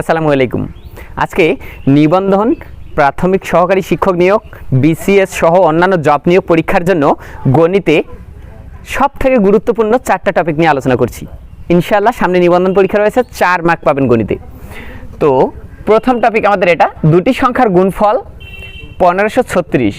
আসসালামু আলাইকুম। আজকে নিবন্ধন, প্রাথমিক সহকারী শিক্ষক নিয়োগ বিসিএস সহ অন্যান্য জব নিয়োগ পরীক্ষার জন্য গণিতে সব থেকে গুরুত্বপূর্ণ চারটা টপিক নিয়ে আলোচনা করছি। ইনশাআল্লাহ সামনে নিবন্ধন পরীক্ষা রয়েছে, চার মার্ক পাবেন গণিতে। তো প্রথম টপিক আমাদের এটা, দুটি সংখ্যার গুণফল পনেরোশো ছত্রিশ।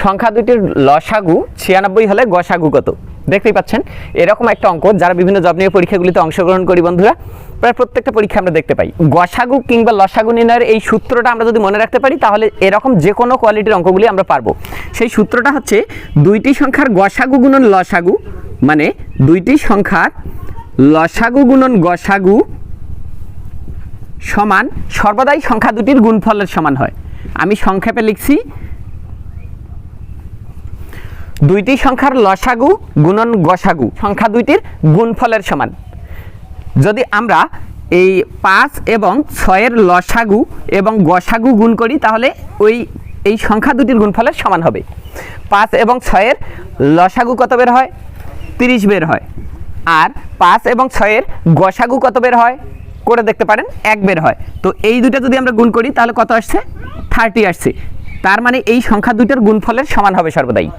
সংখ্যা দুটির লসাগু ছিয়ানব্বই হলে গসাগু কত? দেখতেই পাচ্ছেন, এরকম একটা অঙ্ক যারা বিভিন্ন জব নিয়ে পরীক্ষাগুলিতে অংশগ্রহণ করি বন্ধুরা, প্রায় প্রত্যেকটা পরীক্ষা আমরা দেখতে পাই। গসাগু কিংবা লসাগু নির্ণয়ের এই সূত্রটা আমরা যদি মনে রাখতে পারি, তাহলে এরকম যে কোনো কোয়ালিটির অঙ্কগুলি আমরা পারব। সেই সূত্রটা হচ্ছে, দুইটি সংখ্যার গসাগু গুণন লসাগু মানে দুইটি সংখ্যার লসাগু গুণন গসাগু সমান, সর্বদাই সংখ্যা দুটির গুণফলের সমান হয়। আমি সংক্ষেপে লিখছি দুইটি সংখ্যার লসাগু গুণন গসাগু। সংখ্যা দুইটির গুণফলের সমান। যদি আমরা এই পাঁচ এবং ছয়ের লসাগু এবং গসাগু গুণ করি, তাহলে ওই, এই সংখ্যা দুটির গুণফলের সমান হবে। পাঁচ এবং ছয়ের লসাগু কত বের হয়? তিরিশ বের হয়। আর পাঁচ এবং ছয়ের গসাগু কত বের হয়? করে দেখতে পারেন, এক বের হয়। তো এই দুটো যদি আমরা গুণ করি, তাহলে কত আসছে? থার্টি আসছে। তার মানে এই সংখ্যা দুইটার গুণফলের সমান হবে সর্বদাই।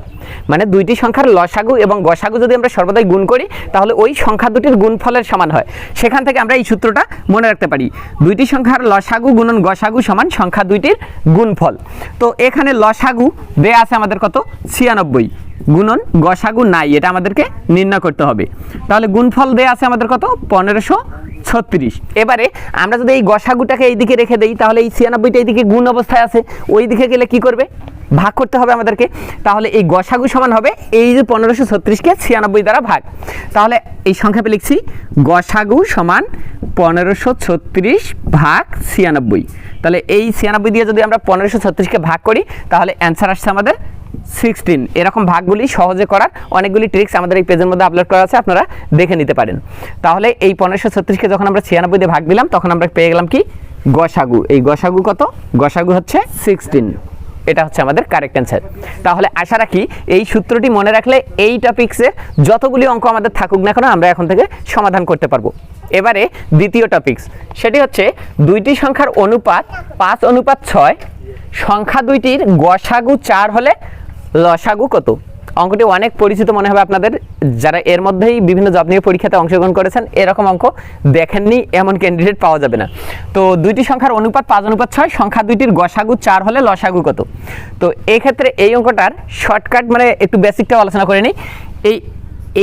মানে দুইটি সংখ্যার লসাগু এবং গসাগু যদি আমরা সর্বদাই গুণ করি, তাহলে ওই সংখ্যা দুটির গুণফলের সমান হয়। সেখান থেকে আমরা এই সূত্রটা মনে রাখতে পারি। দুইটি সংখ্যার লসাগু গুণন গসাগু সমান সংখ্যা দুইটির গুণফল। তো এখানে লসাগু দেয়া আছে আমাদের কত? ছিয়ানব্বই। গুণন গসাগু নাই, এটা আমাদেরকে নির্ণয় করতে হবে। তাহলে গুণফল দেয়া আছে আমাদের কত? পনেরোশো ছত্রিশ। এবারে আমরা যদি এই গসাগুটাকে এইদিকে রেখে দেই, তাহলে এই ছিয়ানব্বইটা এইদিকে গুণ অবস্থায় আছে। ওই দিকে গেলে কি করবে? ভাগ করতে হবে আমাদেরকে। তাহলে এই গসাগু সমান হবে এই যে পনেরোশো ছত্রিশকে ছিয়ানব্বই দ্বারা ভাগ। তাহলে এই সংক্ষেপে লিখছি, গসাগু সমান পনেরোশো ছত্রিশ ভাগ ছিয়ানব্বই। তাহলে এই ছিয়ানব্বই দিয়ে যদি আমরা পনেরোশো ছত্রিশকে ভাগ করি, তাহলে অ্যান্সার আসছে আমাদের সিক্সটিন এরকম ভাগগুলি সহজে করার অনেকগুলি ট্রিক্স আমাদের এই পেজের মধ্যে আপলোড করা আছে, আপনারা দেখে নিতে পারেন। তাহলে এই পনেরোশো ছত্রিশকে যখন আমরা ছিয়ানব্বই দিয়ে ভাগ দিলাম, তখন আমরা পেয়ে গেলাম কি? গসাগু। এই গসাগু কত? গসাগু হচ্ছে সিক্সটিন এটা হচ্ছে আমাদের কারেক্ট অ্যান্সার তাহলে আশা রাখি এই সূত্রটি মনে রাখলে এই টপিক্সে যতগুলি অঙ্ক আমাদের থাকুক না কেন আমরা এখন থেকে সমাধান করতে পারব। এবারে দ্বিতীয় টপিক্স সেটি হচ্ছে দুইটি সংখ্যার অনুপাত পাঁচ অনুপাত ছয়, সংখ্যা দুইটির গসাগু চার হলে লসাগু কত? অঙ্কটি অনেক পরিচিত মনে হবে আপনাদের। যারা এর মধ্যেই বিভিন্ন জব নিয়ে পরীক্ষাতে অংশগ্রহণ করেছেন, এরকম অঙ্ক দেখেননি, এমন ক্যান্ডিডেট পাওয়া যাবে না। তো দুইটি সংখ্যার অনুপাত পাঁচ, অনুপাত ছয়, সংখ্যা দুইটির গসাগু চার হলে লসাগু কত? তো এই ক্ষেত্রে এই অঙ্কটার শর্টকাট মানে একটু বেসিকটাও আলোচনা করে নিই। এই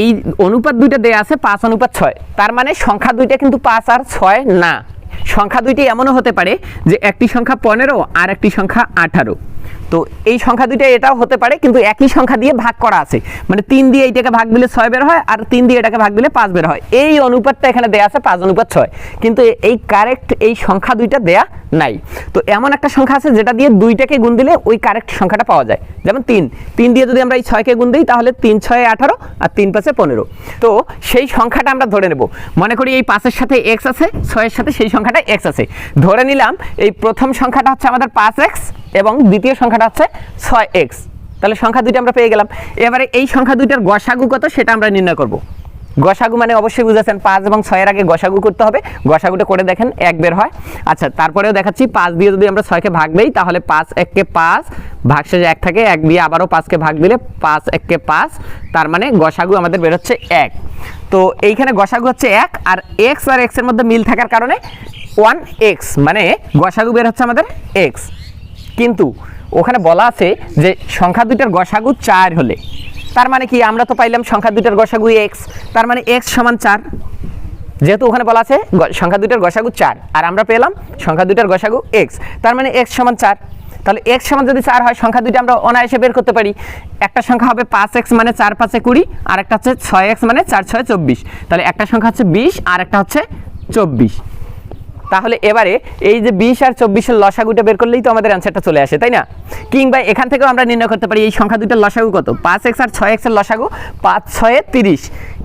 এই অনুপাত দুইটা দেয়া আছে পাঁচ, অনুপাত ছয়। তার মানে সংখ্যা দুইটা কিন্তু পাঁচ আর ছয় না। সংখ্যা দুইটি এমনও হতে পারে যে একটি সংখ্যা পনেরো আর একটি সংখ্যা আঠারো। তো এই সংখ্যা দুইটা এটাও হতে পারে, কিন্তু একই সংখ্যা দিয়ে ভাগ করা আছে। মানে তিন দিয়ে এইটাকে ভাগ দিলে ছয় বের হয়, আর তিন দিয়ে এটাকে ভাগ দিলে পাঁচ বের হয়। এই অনুপাতটা এখানে দেয়া আছে, পাঁচ অনুপাত ছয়। কিন্তু এই কারেক্ট এই সংখ্যা দুইটা দেয়া নাই। তো এমন একটা সংখ্যা আছে যেটা দিয়ে দুইটাকে গুণ দিলে ওই কারেক্ট সংখ্যাটা পাওয়া যায়। যেমন তিন। তিন দিয়ে যদি আমরা এই ছয়কে গুণ দিই, তাহলে তিন ছয় আঠারো আর তিন পাঁচে পনেরো। তো সেই সংখ্যাটা আমরা ধরে নেব। মনে করি এই পাঁচের সাথে এক্স আছে, ছয়ের সাথে সেই সংখ্যাটা এক্স আছে। ধরে নিলাম এই প্রথম সংখ্যাটা হচ্ছে আমাদের পাঁচ এক্স এবং দ্বিতীয় সংখ্যাটা হচ্ছে ছয় এক্স তাহলে সংখ্যা দুইটা আমরা পেয়ে গেলাম। এবারে এই সংখ্যা দুইটার গসাগু কত সেটা আমরা নির্ণয় করব। গসাগু মানে অবশ্যই বুঝেছেন, পাঁচ এবং ছয়ের আগে গসাগু করতে হবে। গসাগুটা করে দেখেন, এক বের হয়। আচ্ছা তারপরেও দেখাচ্ছি, পাঁচ দিয়ে যদি আমরা ছয়কে ভাগ দিই, তাহলে পাঁচ এককে পাঁচ, ভাগশেষে এক থাকে, এক দিয়ে আবারও পাঁচকে ভাগ দিলে পাঁচ এককে পাঁচ, তার মানে গসাগু আমাদের বের হচ্ছে এক। তো এইখানে গসাগু হচ্ছে এক, আর এক্স আর এক্সের মধ্যে মিল থাকার কারণে ওয়ান এক্স মানে গসাগু বের হচ্ছে আমাদের এক্স কিন্তু ওখানে বলা আছে যে সংখ্যা দুইটার গসাগু চার হলে। তার মানে কি? আমরা তো পাইলাম সংখ্যা দুইটার গসাগু এক্স তার মানে এক্স সমান চার। যেহেতু ওখানে বলা আছে সংখ্যা দুইটার গসাগু চার, আর আমরা পেলাম সংখ্যা দুইটার গসাগু এক্স তার মানে এক্স সমান চার। তাহলে এক্স সমান যদি চার হয়, সংখ্যা দুইটা আমরা অনায়াসে বের করতে পারি। একটা সংখ্যা হবে পাঁচ এক্স মানে চার, পাঁচে কুড়ি, আর একটা হচ্ছে ছয় এক্স মানে চার, ছয়, চব্বিশ। তাহলে একটা সংখ্যা হচ্ছে বিশ, আর একটা হচ্ছে চব্বিশ। তাহলে এবারে এই যে বিশ আর চব্বিশের লসাগুটা বের করলেই তো আমাদের অ্যান্সারটা চলে আসে, তাই না? কিংবা এখান থেকেও আমরা নির্ণয় করতে পারি এই সংখ্যা দুইটার লসাগু কত? পাঁচ এক্স আর ছয় এক্সের লসাগু, পাঁচ ছয়ে তিরিশ।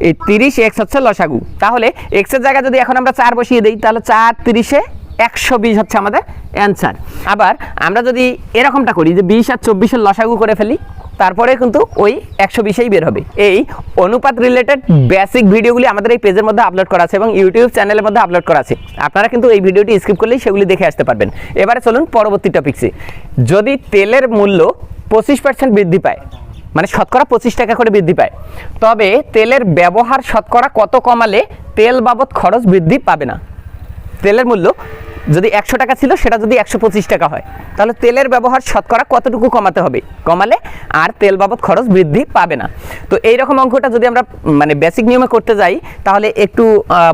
এই তিরিশ এক্স হচ্ছে লসাগু। তাহলে এক্সের জায়গায় যদি এখন আমরা চার বসিয়ে দিই, তাহলে চার তিরিশে একশো বিশ হচ্ছে আমাদের অ্যান্সার আবার আমরা যদি এরকমটা করি যে বিশ আর চব্বিশের লসাগু করে ফেলি তারপরে কিন্তু ওই একশো বিশেই বের হবে। এই অনুপাত রিলেটেড বেসিক ভিডিওগুলি আমাদের এই পেজের মধ্যে আপলোড করা আছে এবং ইউটিউব চ্যানেলের মধ্যে আপলোড করা আছে। আপনারা কিন্তু এই ভিডিওটি স্কিপ করলেই সেগুলি দেখে আসতে পারবেন। এবারে চলুন পরবর্তী টপিকসে যদি তেলের মূল্য পঁচিশ পার্সেন্ট বৃদ্ধি পায় মানে শতকরা পঁচিশ টাকা করে বৃদ্ধি পায়, তবে তেলের ব্যবহার শতকরা কত কমালে তেল বাবদ খরচ বৃদ্ধি পাবে না? তেলের মূল্য যদি একশো টাকা ছিল, সেটা যদি একশো পঁচিশ টাকা হয়। তাহলে তেলের ব্যবহার শতকরা কতটুকু কমাতে হবে? কমালে আর তেল বাবদ খরচ বৃদ্ধি পাবে না। তো এই রকম অঙ্কটা যদি আমরা মানে বেসিক নিয়মে করতে যাই, তাহলে একটু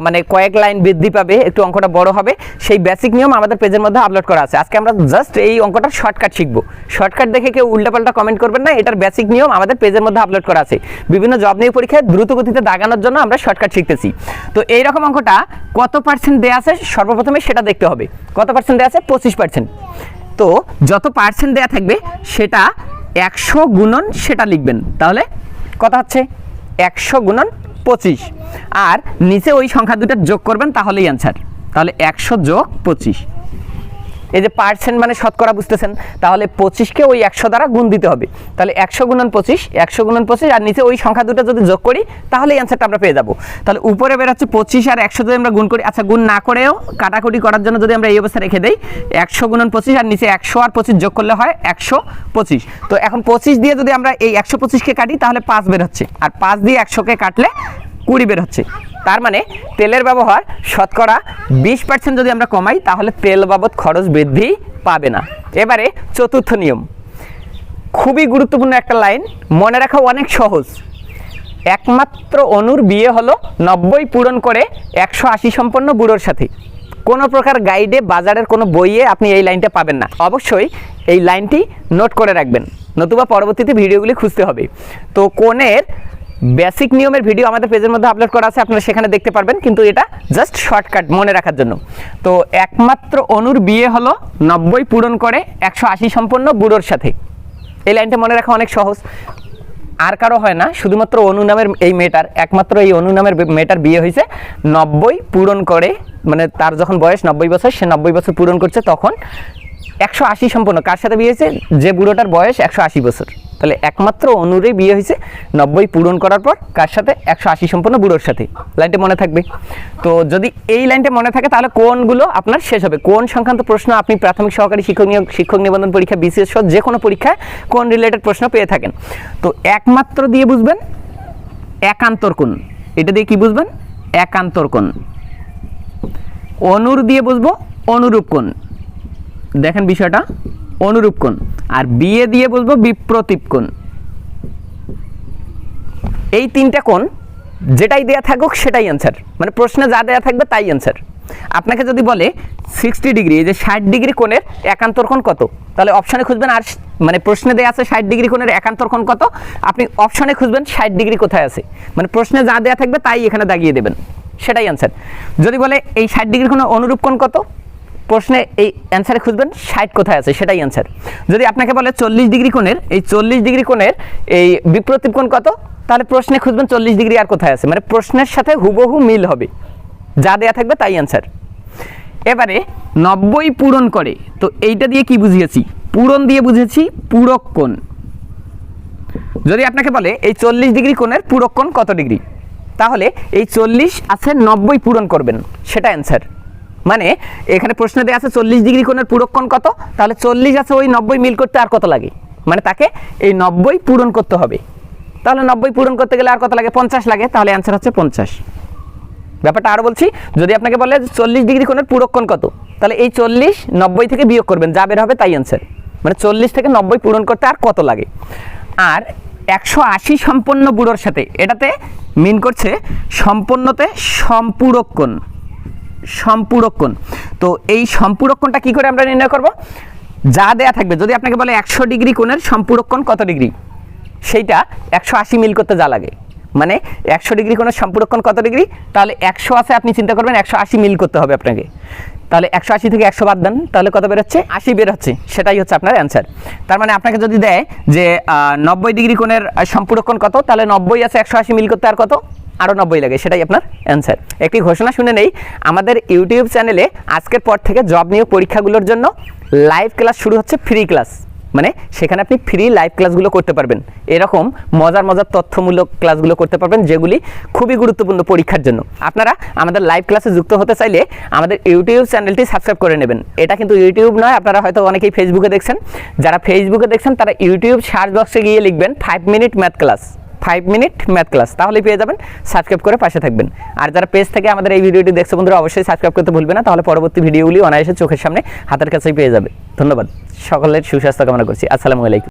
মানে কয়েক লাইন বৃদ্ধি পাবে, একটু অঙ্কটা বড় হবে। সেই বেসিক নিয়ম আমাদের পেজের মধ্যে আপলোড করা আছে। আজকে আমরা জাস্ট এই অঙ্কটার শর্টকাট শিখব। শর্টকাট দেখে কেউ উল্টাপাল্টা কমেন্ট করবেন না, এটার বেসিক নিয়ম আমাদের পেজের মধ্যে আপলোড করা আছে। বিভিন্ন জব নিয়োগ পরীক্ষায় দ্রুত গতিতে দাগানোর জন্য আমরা শর্টকাট শিখতেছি। তো এই রকম অঙ্কটা কত পার্সেন্ট দেওয়া আছে? সর্বপ্রথমে সেটা দেখতে হবে। কত পার্সেন্ট দেওয়া আছে? পঁচিশ পার্সেন্ট তো যত পার্সেন্ট দেওয়া থাকবে, সেটা একশো গুণন সেটা লিখবেন। তাহলে কথা হচ্ছে? একশো গুণন পঁচিশ। আর নিচে ওই সংখ্যা দুটো যোগ করবেন, তাহলেই অ্যান্সার তাহলে একশো যোগ পঁচিশ। এই যে পার্সেন্ট মানে শতকরা বুঝতেছেন, তাহলে পঁচিশকে ওই একশো দ্বারা গুণ দিতে হবে। তাহলে একশো গুণন পঁচিশ, একশো গুণন পঁচিশ, আর নিচে ওই সংখ্যা দুটো যদি যোগ করি, তাহলে এই অ্যান্সারটা আমরা পেয়ে যাব। তাহলে উপরে বেরোচ্ছে পঁচিশ আর একশো যদি আমরা গুণ করি আচ্ছা গুণ না করেও কাটাকুটি করার জন্য যদি আমরা এই অবস্থা রেখে দিই, একশো গুণন পঁচিশ আর নিচে একশো আর পঁচিশ যোগ করলে হয় একশো পঁচিশ। তো এখন পঁচিশ দিয়ে যদি আমরা এই একশো পঁচিশকে কাটি, তাহলে পাঁচ বের হচ্ছে আর পাঁচ দিয়ে একশোকে কাটলে কুড়ি বের হচ্ছে তার মানে তেলের ব্যবহার, শতকরা বিশ পার্সেন্ট যদি আমরা কমাই, তাহলে তেল বাবদ খরচ বৃদ্ধি পাবে না। এবারে চতুর্থ নিয়ম। খুবই গুরুত্বপূর্ণ একটা লাইন, মনে রাখা অনেক সহজ। একমাত্র অনুর বিয়ে হলো নব্বই পূরণ করে একশো আশি সম্পন্ন বুড়োর সাথে। কোনো প্রকার গাইডে, বাজারের কোনো বইয়ে আপনি এই লাইনটা পাবেন না। অবশ্যই এই লাইনটি নোট করে রাখবেন, নতুবা পরবর্তীতে ভিডিওগুলি খুঁজতে হবে। তো কোণের বেসিক নিয়মের ভিডিও আমাদের পেজের মধ্যে আপলোড করা আছে, আপনারা সেখানে দেখতে পারবেন, কিন্তু এটা জাস্ট শর্টকাট মনে রাখার জন্য। তো একমাত্র অনুর বিয়ে হলো নব্বই পূরণ করে একশো আশি সম্পন্ন বুড়োর সাথে। এই লাইনটা মনে রাখা অনেক সহজ। আর কারও হয় না, শুধুমাত্র অনু নামের এই মেয়েটার, একমাত্র এই অনু নামের মেয়েটার বিয়ে হয়েছে নব্বই পূরণ করে মানে তার যখন বয়স নব্বই বছর, সে নব্বই বছর পূরণ করছে তখন একশো আশি সম্পন্ন। কার সাথে বিয়ে হয়েছে? যে বুড়োটার বয়স একশো আশি বছর। তাহলে একমাত্র অনুরেই বিয়ে হয়েছে, নব্বই পূরণ করার পর কার সাথে? একশো আশি সম্পন্ন বুড়োর সাথে। লাইনটা মনে থাকবে। তো যদি এই লাইনটা মনে থাকে, তাহলে কোনগুলো আপনার শেষ হবে? কোন সংক্রান্ত প্রশ্ন আপনি প্রাথমিক সহকারী শিক্ষক নিয়োগ, শিক্ষক নিবন্ধন পরীক্ষা, বিসিএস সহ যে কোনো পরীক্ষায় কোন রিলেটেড প্রশ্ন পেয়ে থাকেন? তো একমাত্র দিয়ে বুঝবেন একান্তর কোণ। এটা দিয়ে কি বুঝবেন? একান্তর কোণ। অনুর দিয়ে বুঝব অনুরূপ কোণ। দেখেন বিষয়টা। অনুরূপ কোণ। আর বিয়ে দিয়ে বুঝব বিপ্রতীপ কোণ। এই তিনটা কোণ যেটাই দেয়া থাকুক সেটাই অ্যান্সার মানে প্রশ্নে যা দেয়া থাকবে তাই অ্যান্সার আপনাকে যদি বলে সিক্সটি ডিগ্রি এই যে ষাট ডিগ্রি কোণের একান্তর কোণ কত? তাহলে অপশানে খুঁজবেন আর মানে প্রশ্নে দেয়া আছে ষাট ডিগ্রি কোণের একান্তর কোণ কত? আপনি অপশানে খুঁজবেন ষাট ডিগ্রি কোথায় আছে। মানে প্রশ্নে যা দেয়া থাকবে তাই এখানে দাগিয়ে দেবেন। সেটাই অ্যান্সার যদি বলে এই ষাট ডিগ্রি কোণের অনুরূপ কোণ কত? প্রশ্নে এই অ্যান্সারে খুঁজবেন, ষাট কোথায় আছে, সেটাই অ্যান্সার যদি আপনাকে বলে চল্লিশ ডিগ্রি কোণের, এই চল্লিশ ডিগ্রি কোণের এই বিপ্রতীপ কোণ কত? তাহলে প্রশ্নে খুঁজবেন চল্লিশ ডিগ্রি আর কোথায় আছে মানে প্রশ্নের সাথে হুবহু মিল হবে। যা দেয়া থাকবে তাই অ্যান্সার এবারে নব্বই পূরণ করে, তো এইটা দিয়ে কি বুঝিয়েছি? পূরণ দিয়ে বুঝেছি পূরক কোণ। যদি আপনাকে বলে এই চল্লিশ ডিগ্রি কোণের পূরক কোণ কত ডিগ্রি? তাহলে এই চল্লিশ আছে নব্বই পূরণ করবেন, সেটা অ্যান্সার মানে এখানে প্রশ্ন দেওয়া আছে চল্লিশ ডিগ্রি কোণের পূরক কোণ কত? তাহলে চল্লিশ আছে ওই নব্বই মিল করতে আর কত লাগে? মানে তাকে এই নব্বই পূরণ করতে হবে। তাহলে নব্বই পূরণ করতে গেলে আর কত লাগে? পঞ্চাশ লাগে। তাহলে অ্যান্সার হচ্ছে পঞ্চাশ। ব্যাপারটা আরও বলছি, যদি আপনাকে বলে চল্লিশ ডিগ্রি কোণের পূরক কোণ কত? তাহলে এই চল্লিশ নব্বই থেকে বিয়োগ করবেন, যা বের হবে তাই অ্যান্সার মানে চল্লিশ থেকে নব্বই পূরণ করতে আর কত লাগে? আর একশো আশি সম্পন্ন বুড়োর সাথে, এটাতে মিন করছে সম্পন্নতে সম্পূরক কোণ। সম্পূরক কোণ তো এই সম্পূরক কোণটা কী করে আমরা নির্ণয় করব? যা দেয়া থাকবে, যদি আপনাকে বলে একশো ডিগ্রি কোণের সম্পূরক কোণ কত ডিগ্রি? সেইটা একশো আশি মিল করতে যা লাগে। মানে একশো ডিগ্রি কোণের সম্পূরক কোণ কত ডিগ্রি? তাহলে একশো আছে, আপনি চিন্তা করবেন, একশো আশি মিল করতে হবে আপনাকে। তাহলে একশো আশি থেকে একশো বাদ দেন, তাহলে কত বেরোচ্ছে? আশি বের হচ্ছে। সেটাই হচ্ছে আপনার অ্যান্সার তার মানে আপনাকে যদি দেয় যে নব্বই ডিগ্রি কোণের সম্পূরক কোণ কত? তাহলে নব্বই আছে, একশো আশি মিল করতে আর কত? আরও নব্বই লাগে, সেটাই আপনার অ্যান্সার একটি ঘোষণা শুনে নেই, আমাদের ইউটিউব চ্যানেলে আজকের পর থেকে জব নিয়োগ পরীক্ষাগুলোর জন্য লাইভ ক্লাস শুরু হচ্ছে ফ্রি ক্লাস মানে সেখানে আপনি ফ্রি লাইভ ক্লাসগুলো করতে পারবেন। এরকম মজার মজার তথ্যমূলক ক্লাসগুলো করতে পারবেন, যেগুলি খুবই গুরুত্বপূর্ণ পরীক্ষার জন্য। আপনারা আমাদের লাইভ ক্লাসে যুক্ত হতে চাইলে আমাদের ইউটিউব চ্যানেলটি সাবস্ক্রাইব করে নেবেন। এটা কিন্তু ইউটিউব নয়, আপনারা হয়তো অনেকেই ফেসবুকে দেখছেন। যারা ফেসবুকে দেখছেন, তারা ইউটিউব সার্চ বক্সে গিয়ে লিখবেন five minute math class five minute math class তাহলে পেয়ে যাবেন। সাবস্ক্রাইব করে পাশে থাকবেন। আর যারা পেজ থেকে আমাদের এই ভিডিওটি দেখছে বন্ধুরা, অবশ্যই সাবস্ক্রাইব করতে ভুলবে না। তাহলে পরবর্তী ভিডিওগুলি অনায়াসে চোখের সামনে হাতের কাছেই পেয়ে যাবে। ধন্যবাদ। সকলের সুস্বাস্থ্য কামনা করছি। আসসালামু আলাইকুম।